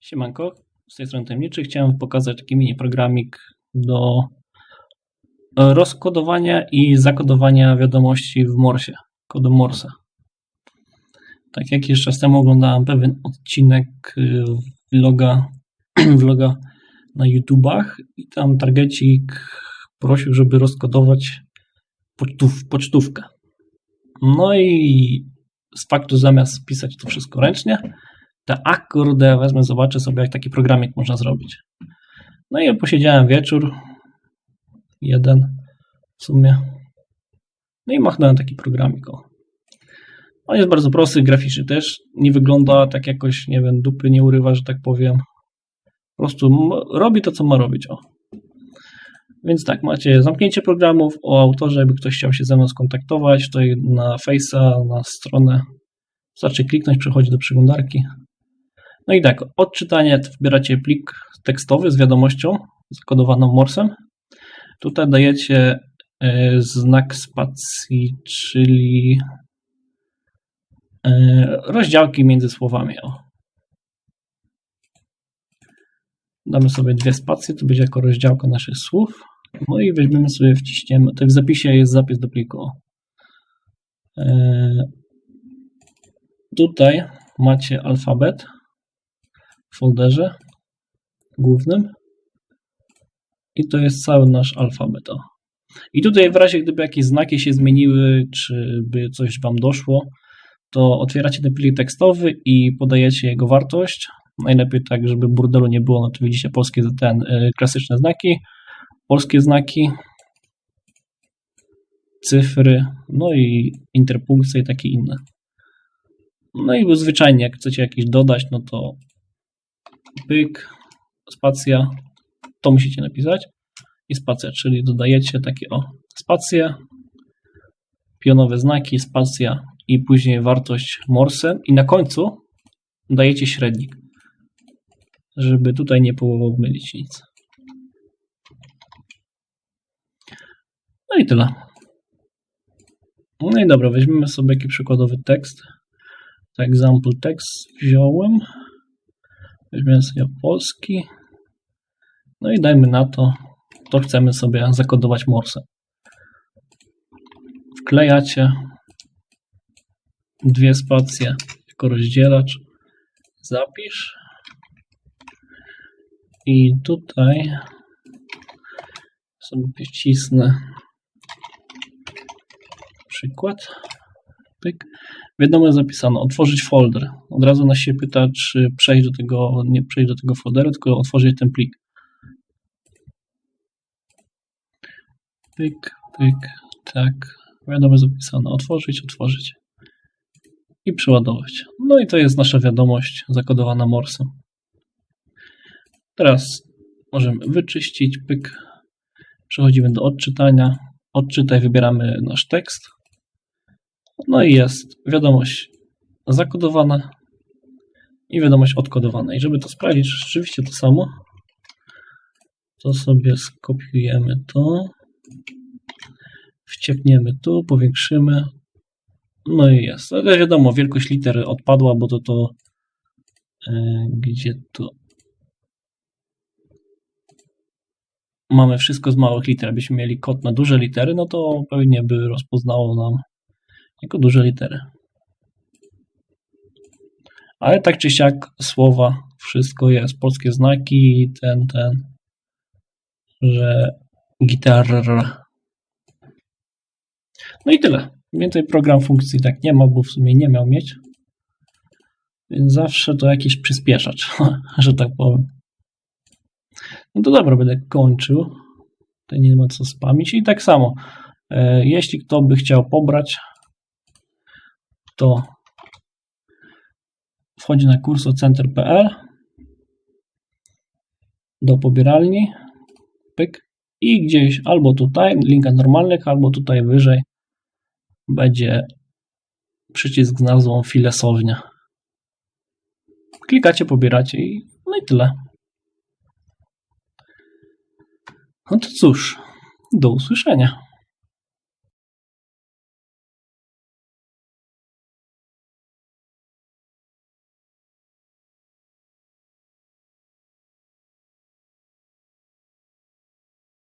Siemanko, z tej strony Tajemniczy. Chciałem pokazać taki mini programik do e, rozkodowania i zakodowania wiadomości w Morsie, kodem Morse. Tak jak jakiś czas temu oglądałem pewien odcinek y, vloga, vloga na YouTubach i tam targecik prosił, żeby rozkodować pocztów, pocztówkę. No i z faktu zamiast pisać to wszystko ręcznie, to a kurde, wezmę, zobaczę sobie, jak taki programik można zrobić. No i posiedziałem wieczór, jeden w sumie. No i machnąłem taki programik. O. On jest bardzo prosty, graficzny też. Nie wygląda tak jakoś, nie wiem, dupy nie urywa, że tak powiem. Po prostu robi to, co ma robić. O. Więc tak, macie zamknięcie programów o autorze, jakby ktoś chciał się ze mną skontaktować, tutaj na Face'a, na stronę. Wystarczy kliknąć, przechodzi do przeglądarki. No i tak, odczytanie wybieracie plik tekstowy z wiadomością zakodowaną morsem. Tutaj dajecie e, znak spacji, czyli e, rozdziałki między słowami. O. Damy sobie dwie spacje, to będzie jako rozdziałka naszych słów. No i weźmiemy sobie, wciśniemy. W zapisie jest zapis do pliku. E, tutaj macie alfabet folderze głównym. I to jest cały nasz alfabet. I tutaj w razie gdyby jakieś znaki się zmieniły, czy by coś Wam doszło, to otwieracie ten plik tekstowy i podajecie jego wartość. Najlepiej tak, żeby burdelu nie było, no to widzicie polskie, ten, y, klasyczne znaki, polskie znaki, cyfry, no i interpunkcje i takie inne. No i zwyczajnie, jak chcecie jakieś dodać, no to pyk, spacja, to musicie napisać i spacja, czyli dodajecie takie o, spacje, pionowe znaki, spacja i później wartość morsem i na końcu dajecie średnik, żeby tutaj nie pomylić nic. No i tyle. No i dobra, weźmiemy sobie jakiś przykładowy tekst. Tak, example text wziąłem. Weźmiemy sobie polski. No i dajmy na to, to chcemy sobie zakodować morsem. Wklejacie dwie spacje jako rozdzielacz. Zapisz. I tutaj sobie wcisnę przykład. Pyk. Wiadomo zapisano, otworzyć folder. Od razu nas się pyta, czy przejść do tego, nie przejść do tego folderu, tylko otworzyć ten plik. Pyk, pyk, tak. Wiadomo zapisano, otworzyć, otworzyć. I przeładować. No i to jest nasza wiadomość zakodowana morsem. Teraz możemy wyczyścić, pyk. Przechodzimy do odczytania. Odczytaj, wybieramy nasz tekst. No i jest wiadomość zakodowana i wiadomość odkodowana. I żeby to sprawdzić, czy rzeczywiście to samo, to sobie skopiujemy to, wciepniemy tu, powiększymy. No i jest. Ale wiadomo, wielkość litery odpadła, bo to to yy, gdzie to mamy wszystko z małych liter. Byśmy mieli kod na duże litery, no to pewnie by rozpoznało nam jako duże litery. Ale tak czy siak słowa, wszystko jest, polskie znaki, ten, ten, że gitarra. No i tyle. Więcej program funkcji tak nie ma, bo w sumie nie miał mieć. Więc zawsze to jakiś przyspieszacz, że tak powiem. No to dobra, będę kończył. Tutaj nie ma co spamić. I tak samo, e, jeśli kto by chciał pobrać, to wchodzi na kursocenter.pl do pobieralni, pyk i gdzieś albo tutaj, linka normalnych, albo tutaj wyżej będzie przycisk z nazwą filesownia. Klikacie, pobieracie i no i tyle. No to cóż, do usłyszenia.